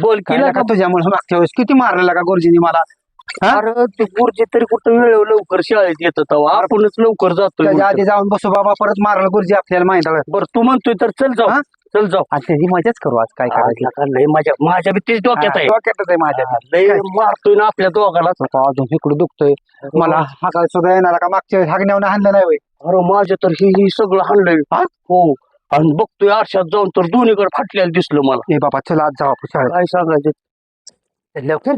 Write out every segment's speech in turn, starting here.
बोल केला का तुझ्यामुळे मागच्या वेळेस किती मारलेला का गुरुजींनी मला? हा? अरे ते गुरुजी तरी कुठं वेळ लवकर शाळेत येत तेव्हा आपणच लवकर जातोय त्याच्या. आधी जाऊन बसू बाबा परत मारलं गुरुजी आपल्याला माहीत आहे. बरं तू म्हणतोय तर चल जाऊ. हा? चल जाऊ. आणि त्याची मजाच करू आज काय करायचं. लय माझ्या माझ्या भीतीच डोक्यात आहे. डोक्यातच आहे माझ्या लय मारतोय ना आपल्या दोघाला आता अजून इकडे दुखतोय. मला हाकाय सुद्धा येणार का? मागच्या वेळेस हागण्यावर हाणलं नाही होय. अरे माझ्या तर हे हे सगळं हाणलंय. हा? हो आणि बघतोय आरशात जाऊन तर दोन्हीकडे फाटलेलं दिसलं मला. ए बाबा चला आज जाऊ आपण शाळेत काय सांगायचं? लवकर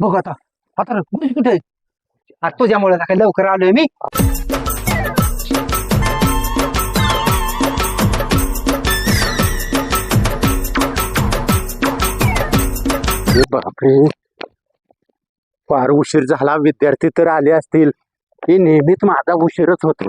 बघ आता. आता गुरुजी कुठे आहे? आ, तुझ्यामुळे आता काय लवकर आलोय मी. बापरे. फार उशीर झाला विद्यार्थी तर आले असतील. हे नेहमीच माझा उशीरच होतो.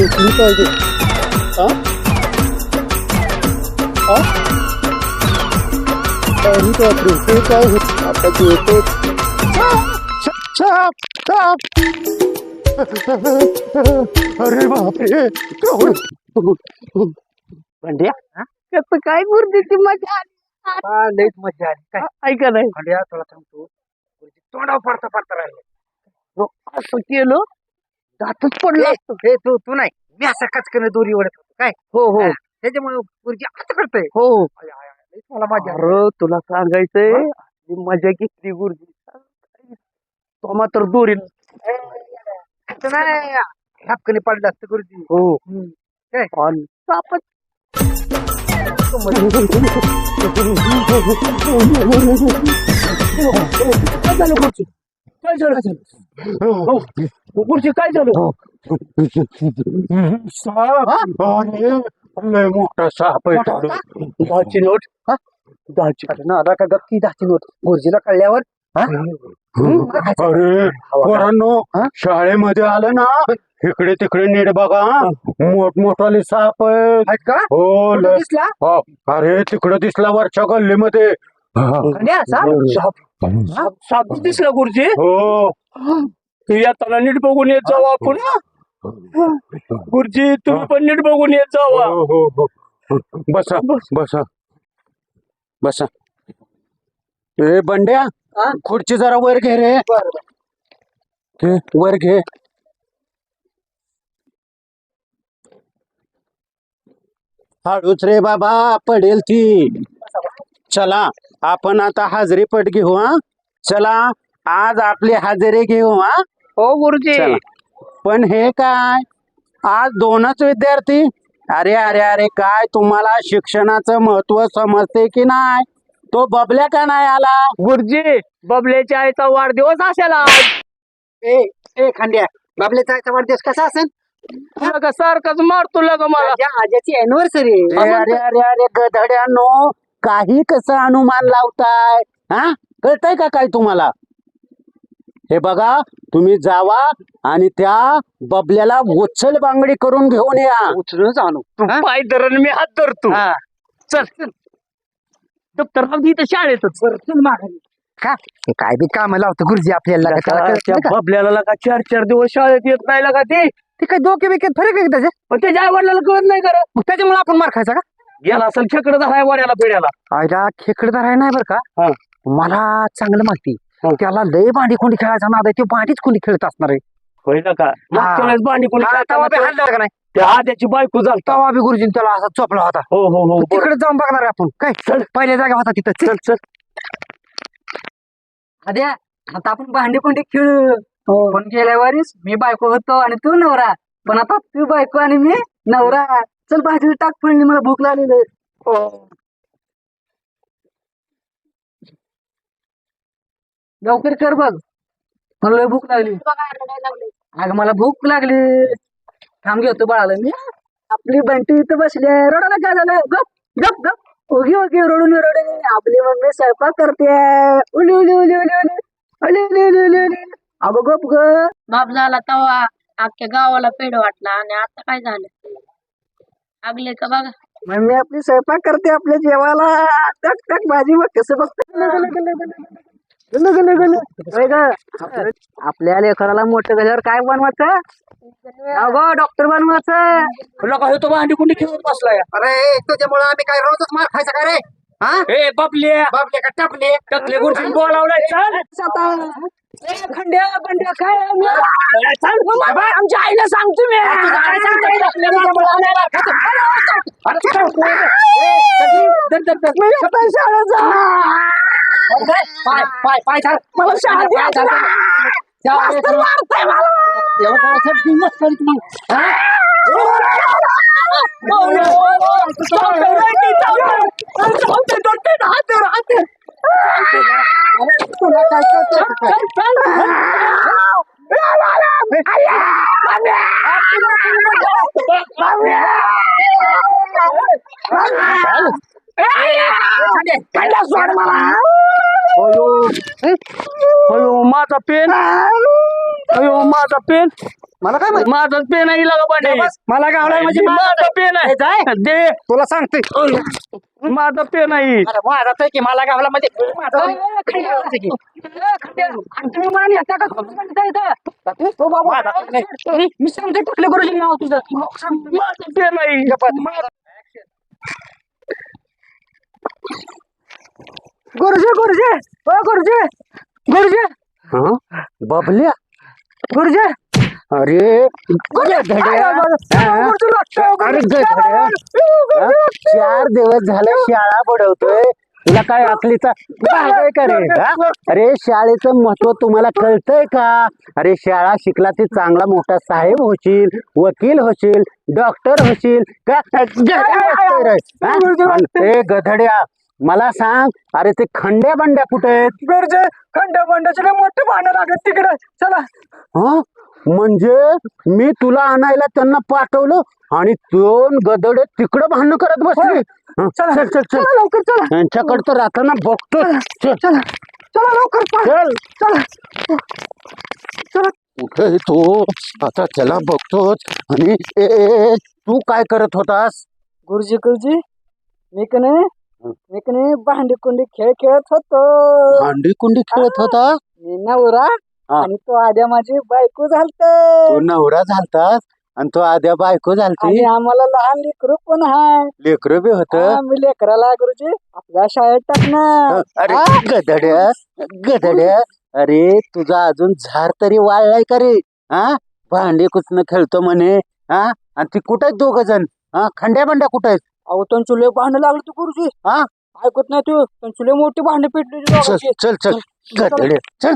घेतली पाहिजे हा? हा? अरे बापरे ते काय होत आता येतो साप साप अरे बापरे भांड्या कसं काय गुरुजीची मजा आली हा, लईच मजा आली काय ऐका नाही खांड्या तुला सांगतो गुरुजी तोंडावर पडता पडता राहिले असं केलं दातच पडलं असतं. हे तू तू नाही. मी असं कचकन दोरी ओढत होतो काय? हो हो. हा. त्याच्यामुळे गुरुजी असं करतोय. हो. आय, आय, आय, लईच मला आली. अरे तुला सांगायचंय मी मजा घेतली गुरुजी. तो मात्र दोरी नाही हापकने पडलं असतं गुरुजी. हो. काय? आणि सापच. काय झालं गुरुजी? काय झालं? झालं? हो, गुरुजी काय झालं? साप. अरे लय मोठा साप आहे मोठा. दहाची नोट. हा? दहाची अरे ना आता का गप्पी दाखची होत गुरुजीला कळल्यावर हा? अरे पोरांनो हा? शाळेमध्ये आलं ना इकडे तिकडे नीट बघा मोठमोठाले साप आहेत आहेत का? हो कुठं लय- दिसला? हो. अरे तिकडे दिसला वरच्या गल्लीमध्ये. खंड्या, साप? साप. साप दिसला गुरुजी. हो. येताना नीट बघून येत जाऊ आपण गुरुजी तुम्ही पण नीट बघून येत जावा. हो, हो, हो. बसा बसा. बसा. ए बंड्या? खुर्ची जरा वर घे रे. घे, वर घे. हळूच रे बाबा पडेल ती. चला. आपण आता हाजरी पट घेऊ हा. चला आज आपली हजेरी घेऊ हा. हो गुरुजी. चला. पण हे काय? आज दोनच विद्यार्थी? अरे अरे अरे काय तुम्हाला शिक्षणाचं महत्त्व समजते की नाही? तो बबल्या का नाही आला? गुरुजी बबल्याच्या आईचा वाढदिवस असेल आज. ए ए खंड्या बाबले जायचा वाढदिवस कसा असेल? सारखाच मारतो लगा मला. माझ्या आज्याची अॅनिव्हर्सरी अरे अरे अरे अरे गधड्यानो काही कसं अनुमान लावताय? हा? कळतंय का काय तुम्हाला? हे बघा तुम्ही जावा आणि त्या बबल्याला उचल बांगडी करून घेऊन या. आणू पाय धरण मी हात धरतो. हा. चल. दप्तर दे इथं शाळेतच. का? हे काय बी काम लावतो गुरुजी आपल्याला का त्याला कळत त्या नाही का? बबल्याला लगा चार चार दिवस शाळेत येत नाही लगा ते. ते काय डोके बिकेत फरक आहे का त्याचे? पण त्याच्या आई वडिलाला कळत नाही करा मग त्याच्यामुळे आपण मार खायचा का? गेला असेल खेकडं झालाय वाड्याला पिढ्याला आयला खेकडदार आहे नाही बरं हा. का मला चांगलं माहिती. हा. त्याला लय भांडी कोंडी खेळायचा नाद आहे तो भांडीच कोंडी खेळत असणार आहे. होय ना का? मागच्या वेळेस भांडी कोणी हा, तवा बी हाणलं का नाही? त्या आद्याची बायको झालता. तवा बी गुरुजीन त्याला असा चोपला होता. हो हो हो. तिकडे जाऊन बघणार आहे आपण. काय? चल. पहिल्या जागा होता तिथं. चल. चल चल. अद्या आता आपण भांडी कोंडी खेळू पण गेल्या वारीस मी बायको होतो आणि तू नवरा. पण आता तू बायको आणि मी नवरा. चल भाजी टाक पडली मला भूक लागलेली आहे. लवकर कर बघ. मला लय भूक लागली. अगं मला भूक लागली. थांब घेतो बाळाला मी. आपली बंटी इथं बसली आहे. रडायला काय झालं गप गप गप. उगी की रडून रडून. आपली मम्मी स्वयंपाक करते. उली उली उली उली उली. उली उली उली उली उली. अगं गप ग बाप झाला तवा अख्ख्या गावाला पेड वाटला आणि आता काय झालं? आगले का बघा. मम्मी आपली स्वयंपाक करते आपल्या जेवायला. टक टक भाजी बघ कसं बघते. आपल्या- लेकराला मोठं झाल्यावर काय बनवायचं? अगो डॉक्टर बनवायचं. तुला काय होतो भांडी कुंडी खेळत बसलाय? अरे तुझ्यामुळे आम्ही काय रोजच मार खायचा का रे? हा? ए बापले. बापले का टापले? टकले गुरुजी बोलावलाय चाल. खंड्या बंड्या काय सांग आमच्या आईला सांगतो मी. मला शाळा. द्यायचा तुला काय कळतं का? अयो माझा पेन अयो माझा पेन मला काय माहिती? माझा पेन आहे लगा पाणी मला गावलाय म्हणजे माझा पेन हे जाय. आहे? दे. तुला सांगते. माझा पेन आहे. अरे माझा तर की मला गावला म्हणजे मी सांगते कुठले गुरुजी नाव तुझं? माझा पेन आहे. गुरुजी गुरुजी. हो गुरुजी. गुरुजी. हं? बबल्या गुरुजी. अरे गधड्या. हा? अरे. हा? चार दिवस झाले शाळा बुडवतोय. तुला काय अकलीचा भाग आहे का रे? हा? अरे शाळेचं महत्त्व तुम्हाला कळतंय का? अरे शाळा शिकला ते चांगला मोठा साहेब होशील वकील होशील डॉक्टर होशील. का? रे, हा? आणि ए गधड्या मला सांग अरे ते खंड्या बंड्या कुठे आहेत? गुरुजी खंड्या बंड्याचे मोठे भांडण लागत तिकडे. चला. हं? म्हणजे मी तुला आणायला त्यांना पाठवलं आणि दोन गदडे तिकडं भांडण करत बसले. चल. चल चल चला. लवकर चला. यांच्याकडे तर राहताना बघतो चल. चला. चला. लवकर चला. चल. चला. कुठे आहे तो? आता त्याला बघतोच आणि ए, ए, ए, तू काय करत होतास? गुरुजी गुरुजी मी कने मी कने भांडी कुंडी खेळ खेळत होतो. भांडी कुंडी खेळत होता? मी नवरा. हा. आणि तो आद्या माझी बायको झालत. तू नवरा झालतास आणि तो आद्या बायको आणि झालती आम्हाला लहान लेकरू पण हाय. लेकर बी होत. हा, मी लेकराला गुरुजी आपल्या शाळेत टाकणार. अरे गधड्या गधड्या अरे तुझा अजून झार तरी वाळलाय का रे? हा? भांडे कुचनं खेळतो म्हणे? हा? आणि ती कुठं आहेत दोघ जण? हा? खंड्या बंड्या कुठं आहेत? अहो त्यांची लय भांडण लागली तू गुरुजी. हा? ऐकत नाही तू. त्यांची लय मोठी भांडण पेटली चल दोघांची. चल चल. गधडे चल.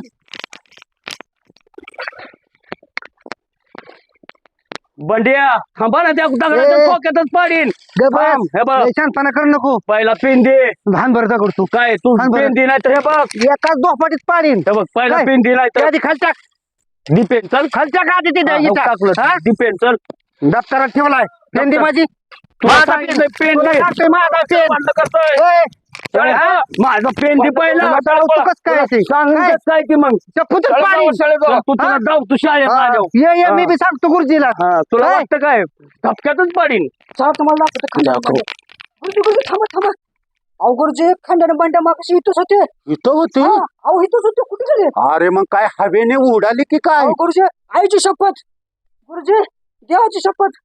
बंड्या थांबा ना त्या दगडाच्या ए. ठोक्यातच पाडीन. थांब, हे बघ. शांतपणा करू नको. पहिला पेन दे. लहान भरता करतो काय तू थांब बरं. पेन दे नाही तर हे बघ. एकाच दोपाटीत पाडीन. हे बघ पहिला काय? पेन दे नाही तर आधी खालच्या दी पेन चल. खालच्या का आधी हा, हो, टाकलं पेन चल. दप्तरात ठेवलाय. पेंदी माझी. माझा पेन दे माझा पेन. करतोय. माझं पेन दे पहिला. कसं काय की मग. तू तुला? जाऊ तू शाळेत माझ्या ये ये मी. बी सांगतो गुरुजीला. हा तुला? वाटतं काय? धपक्यातच पाडीन. चला तुम्हाला दाखवतो खंड्यानं बंड्या. गुरुजी गुरुजी थांबा थांबा. अहो गुरुजी खंड्यानं बंड्या मागाशी इथंच होते. इथं होती? अहो इथंच होते. कुठे गेले? अरे मग काय हवेने उडाली की काय? गुरुजी आईची शपथ. गुरुजी देवाची शपथ.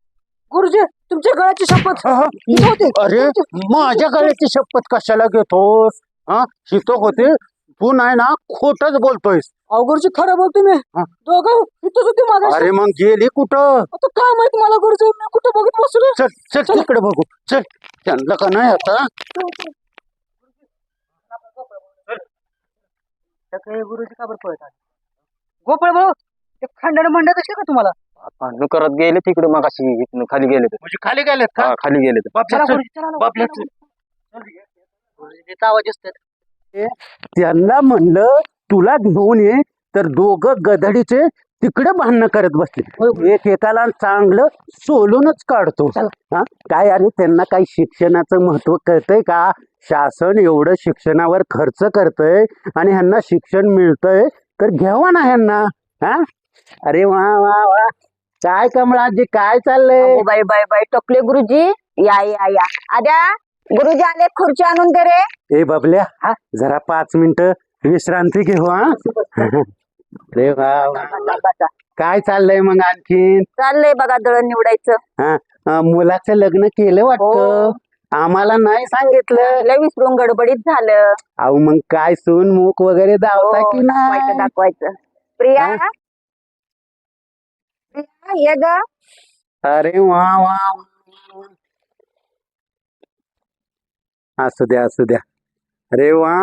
गुरुजी तुमच्या गळ्याची शपथ हा, हा. होते अरे माझ्या गळ्याची शपथ कशाला घेतोस हा इथं होते तू नाही ना खोटच बोलतोयस अहो गुरुजी खरं बोलतो मी हा. दोघं इथंच होते मागाशी अरे मग गेली कुठं आता काय माहीत मला गुरुजी मी कुठं बघत बसलो चल चल तिकडे बघू चल त्यांना का नाही आता गुरुजी का बरं पळत गोपाळ भाऊ ते खंडाने मंडळ दिसले का तुम्हाला भांडण करत गेले तिकडे मग अशी खाली गेले ते. म्हणजे खाली गेलेत का? हा, खाली गेले ते. चला गुरुजी चला लवकर, बापल्या, चला लवकर. गुरुजीचा आवाज असतात त्यांना म्हणलं तुला घेऊन ये तर दोघं गधडीचे तिकडे भांडणं करत बसले. एकेकाला चांगलं सोलूनच काढतो. हा? काय आणि त्यांना काही शिक्षणाचं महत्त्व कळतंय का? शासन एवढं शिक्षणावर खर्च करतंय आणि ह्यांना शिक्षण मिळतंय तर घ्यावा ना ह्यांना. हा? अरे वा वा वा. काय कमळाजी काय चाललंय? बाई बाई बाई टोकले गुरुजी. या या या. आद्या गुरुजी आले खुर्ची आणून दे रे. ए बबल्या हा? जरा पाच मिनिट विश्रांती घेऊ हा? अरे वा वा वा. काय चाललंय मग आणखीन? चाललंय बघा दळण निवडायचं. हा? अं, मुलाचं लग्न केलं वाटतं? आम्हाला नाही सांगितलं. लय विसरून गडबडीत झालं. अहो मग काय सून मूक वगैरे दावता की हो, दाखवायचं नाही दाखवायचं. प्रिया हा? प्रिया, ये ग। अरे वा वा. असू द्या असू द्या अरे वा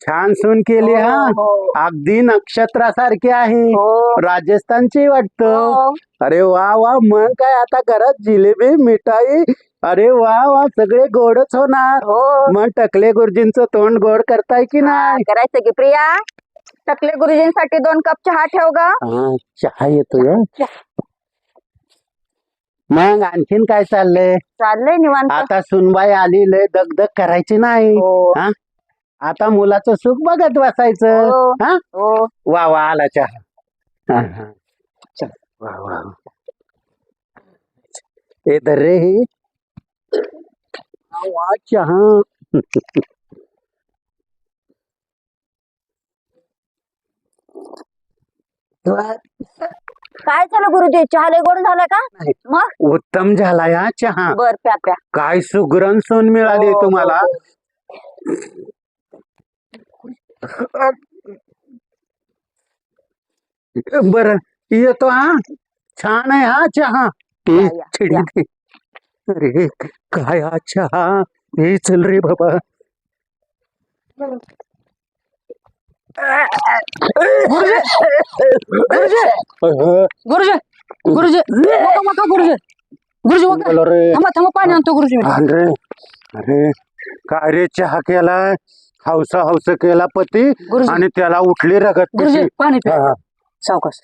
छान सून केली हा हो, अगदी नक्षत्रासारखी आहे हो। राजस्थानची वाटतं। हो. अरे वा वा मग काय आता घरात जिलेबी मिठाई? अरे वा वा सगळे गोडच होणार। हो। मग टकले गुरुजींचं तोंड गोड करताय की नाही? करायचं की प्रिया टकले गुरुजींसाठी दोन कप चहा ठेव ग. हा, चहा येतोय मग आणखीन काय चाललंय? चाललंय निवांत. आता सुनबाई आली लय दगदग करायची नाही. हो. हा? आता मुलाचं सुख बघत बसायचं. हो. हा? हो. वा वा आला चहा. हा, हा. चल, वा वा. ए धर रे. ही वा, वा चहा. काय झालं गुरुजी? चहा लय गोड झाला का? नाही. मग? उत्तम झाला या चहा. बर प्या प्या. काय सुग्रण सून मिळाली हो, तुम्हाला? बर येतो हा? छान आहे हा चहा. ए, या, चिडी. अरे काय हा चहा? हे चल रे बाबा. गुरुजी! गुरुजी! गुरुजी! गुरुजी! बोला रे. थांबा थांबा पाणी आणतो गुरुजी. आण रे. अरे काय रे चहा केला हौसा हौस केला पती गुरुजी. आणि त्याला उठली रगत गुरुजी पिशी. पाणी प्या. हा, सावकाश.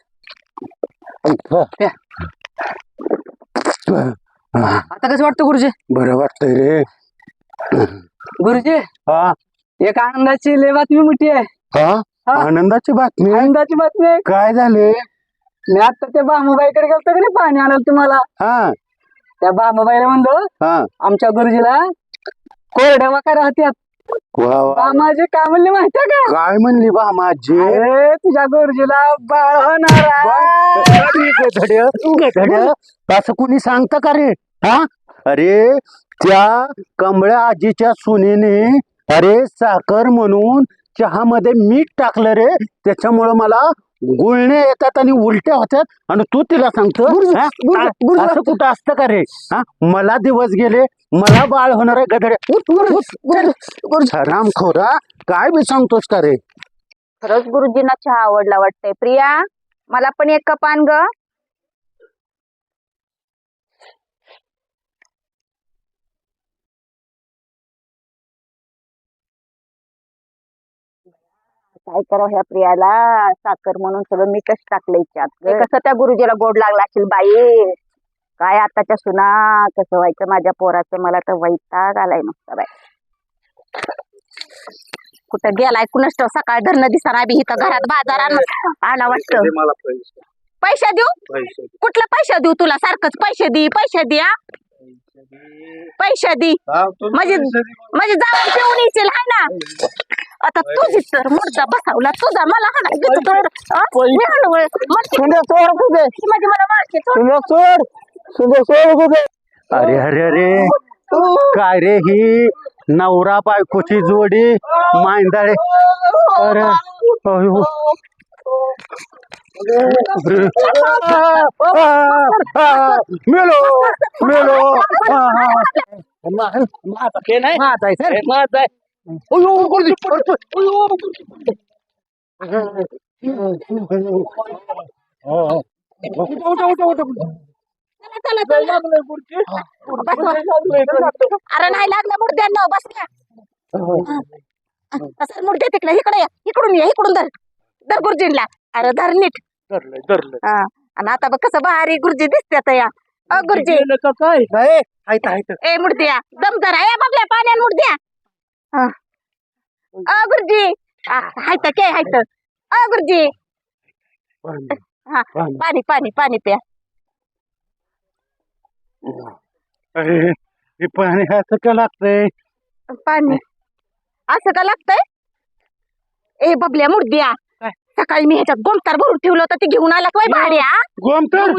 हा. प्या. हा, आता कसं वाटतं गुरुजी? बरं वाटतंय रे. गुरुजी हा. एक आनंदाची लय बातमी मोठी आहे. हा. आनंदाची बातमी आनंदाची बातमी आहे. काय झाले मी आता त्या बामुबाईकडे गेलतो का नाही पाणी आणायला तुम्हाला? हा. त्या बामुबाईला म्हणलो हा. आमच्या गुरुजीला कोरड्या वाका राहत्यात वा वा. बामाजी काय म्हणले माहितीये का? काय म्हणली बा माझी अरे तुझ्या गुरुजीला बाळ होणार आहे. असं कुणी सांगतं का रे? हा? अरे त्या कमळ्या आजीच्या सुनेने अरे साखर म्हणून चहामध्ये मीठ टाकलं रे. त्याच्यामुळं मला गुळणे येतात आणि उलट्या होतात आणि तू तिला सांगतो असं कुठं असतं का रे? हा? मला दिवस गेले मला बाळ होणार आहे गधड्या राम खोरा काय बी सांगतोस का रे? खरंच गुरुजींना चहा आवडला वाटतंय. प्रिया मला पण एक कप आण ग. काय करावं ह्या प्रियाला? साखर म्हणून सगळं मीठच त्यात हे कसं त्या गुरुजीला गोड लागला असेल बाई? काय आताच्या सुना? कसं व्हायचं माझ्या पोराचं? मला तर वैताग आलाय नुसता बाई. कुठं गेलाय? कुणाच सकाळ धरणं दिसणार बी इथं घरात बाजार आण- आला वाटतं पैसे. देऊ? कुठलं पैसे देऊ तुला? सारखंच पैसे दे पैसे द्या पैसे दे. म्हणजे म्हणजे जाऊन पिऊन येशील हाय ना. आता तुझी तर मुर्दा बसावला तुझा मला हाणायचं तर? मी हाणवं. म्हणते- म्हणजे मला मारते सोड. अरे अरे अरे काय रे ही नवरा बायकोची जोडी मांदाळे अरे अयो. मेलो मेलो. ते नाही माझा आहे सर. माझा आहे. चला, चला, चला. अरे नाही लागलं मुर्द्यांना बसल्या असं मुर्दे तिकडे इकडे या इकडून या इकडून धर धर गुरुजींला अरे धर नीट धरलंय धरलंय हा आणि आता बघ कसं भारी गुरुजी दिसतात या अ गुरुजी का काय नाही हायत हायत ए मुर्द्या दम धरा या बघल्या पाण्यात मुर्द्या हा. अ गुरुजी हायत के हायत अ गुरुजी हा पाणी. पाणी पाणी प्या अरे, हे पाणी असं का लागतंय पाणी असं का लागतंय ए बबल्या मुर्द्या सकाळी मी ह्याच्यात गोमतार भरून ठेवलं होतं ते घेऊन आला काय भाड्या गोमतर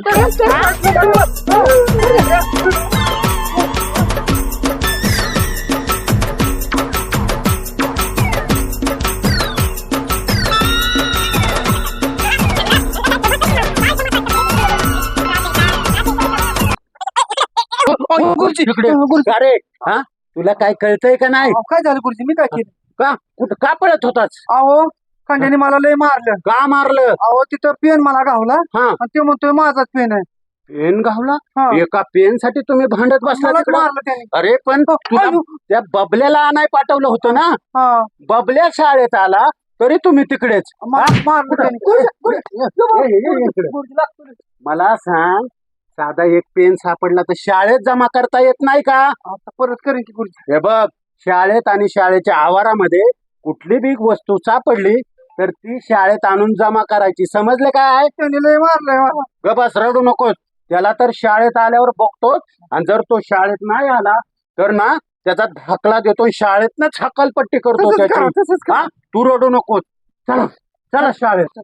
गुरुजी इकडे. अरे हा? तुला काय कळतंय का नाही? अहो, काय झालं गुरुजी मी काय केलं? का? कुठं का पळत होताच अहो खंड्याने मला लय मारलं. का मारलं? अहो तिथं पेन मला घावला. हा. आणि ते म्हणतोय माझाच पेन आहे. पेन घावला? हा. एका पेन साठी तुम्ही भांडत बसला मलाच तिकडं? मारलं त्याने. अरे पण तुला अयो. त्या बबल्याला आणाय पाठवलं होतं ना? हा. बबल्या शाळेत आला तरी तुम्ही तिकडेच. मारलं त्याने. गुरुजी. मला सांग साधा एक पेन सापडला तर शाळेत जमा करता येत नाही का? आता परत करेन की गुरुजी हे बघ शाळेत आणि शाळेच्या आवारामध्ये कुठली बी वस्तू सापडली तर ती शाळेत आणून जमा करायची. समजले काय? त्याने लय मारलंय मला ग बस रडू नकोस. त्याला तर शाळेत आल्यावर बघतोच. आणि जर तो शाळेत नाही आला तर ना त्याचा धाकला देतो. शाळेतनच हकालपट्टी करतो तसंच त्याची. करा, तसंच करा. हा? तू रडू नकोस. चला चला शाळेत.